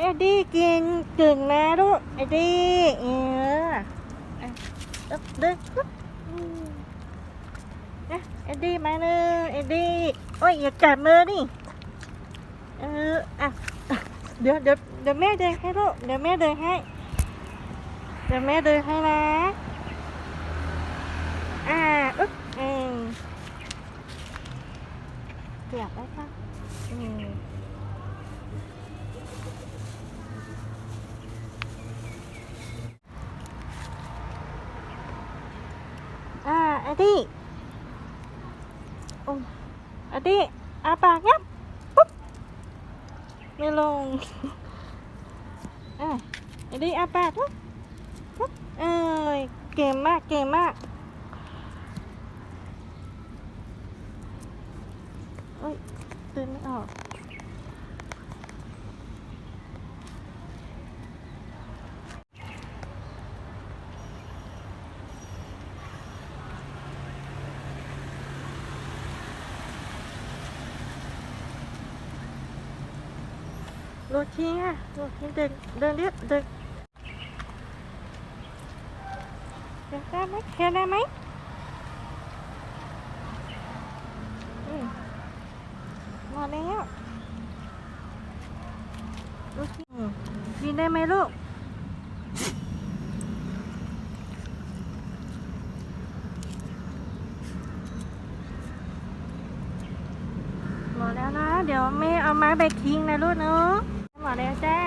เอ็ดดี้กินเก่งนะลูกเอ็ดดี้เอออะเอ๊ะเดินปึ๊บอืมนะเอ็ดดี้มาเลยเอ็ดดี้โอ้ยอย่าจับมือดิเอออะเดี๋ยวเดี๋ยวเดี๋ยวแม่เดินให้ลูกเดี๋ยวแม่เดินให้เดี๋ยวแม่เดินให้นะอ่าอึ๊บอืมเสียบได้ปะอืม อ่าเอ็ดดี้อุ้มอ็ดดี้อาปากยับปุ๊บไม่ลงอ่าเอ็ดดี้อาปากปุ๊บปุ๊บเอ้ยเก่งมากเก่งมากเอ้ยตื่นไม่ออก โรทีอะโรทีเดินเดินเรียบเดินเดินได้ไหมเดินได้ไหมมาแล้วโรทีอืมยืนได้ไหมลูกหมดแล้วนะ เดี๋ยวแม่เอาไม้ไปทิ้งนะลูกเนาะ มดแล้วจ้า